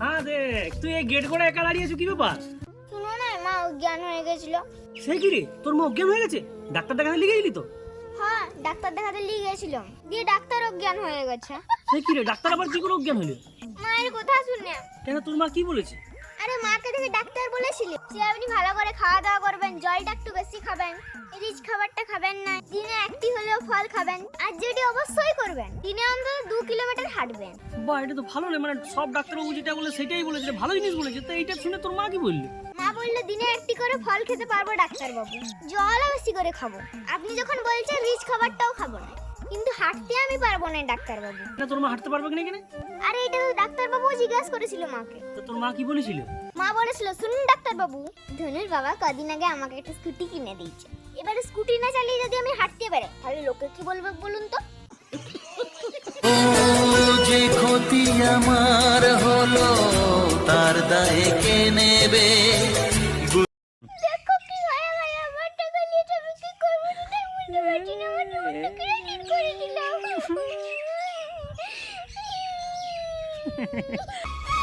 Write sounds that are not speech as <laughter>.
তুই এই গেট একা দাঁড়িয়ে আছো কি ব্যাপার? শুনো না মা অজ্ঞান হয়ে গেছিল। সে কি রে? তোর মা অজ্ঞান হয়ে গেছে? ডাক্তার দেখাতে লিখে গেলি তো? হ্যাঁ ডাক্তার দেখাতে গেছিলাম। দিয়ে ডাক্তার অজ্ঞান হয়ে গেছে। সে কি রে? ডাক্তার আবার কি করে অজ্ঞান হলো? মায়ের কথা শুনে। কেন তোর মা কি বলেছে? আরে মাকে দেখে ডাক্তার বলেছিল যে আপনি ভালো করে খাওয়া দাওয়া করবেন জলটা একটু বেশি খাবেন রিচ খাবারটা খাবেন না দিনে একটি হলেও ফল খাবেন আর যেটি অবশ্যই করবেন দিনে অন্তত দু কিলোমিটার হাঁটবেন বা এটা তো ভালো মানে সব ডাক্তারবাবু যেটা বলে সেটাই বলেছে ভালো জিনিস বলেছে। তো এইটা শুনে তোর মা কি বললি? মা বলল দিনে একটি করে ফল খেতে পারব ডাক্তার বাবু জলও বেশি করে খাব। আপনি যখন বলছেন রিচ খাবারটাও খাব না। কিন্তু হাঁটতে আমি পারব না ডাক্তার বাবু না তোর মা হাঁটতে পারবে কিনা কেন আরে এটা তো ডাক্তার বাবু জিজ্ঞাসা করেছিল মাকে। তো তোর মা কি বলেছিল? মা বলেছিল শুনুন ডাক্তার বাবু ধনুর বাবা কদিন আগে আমাকে একটা স্কুটি কিনে দিয়েছে। এবারে স্কুটি না চালিয়ে যদি আমি হাঁটতে পারি তাহলে লোকে কি বলবে বলুন তো? আমার হলো তার দায়ে কে নেবে? দেখো কি হয়ে <laughs>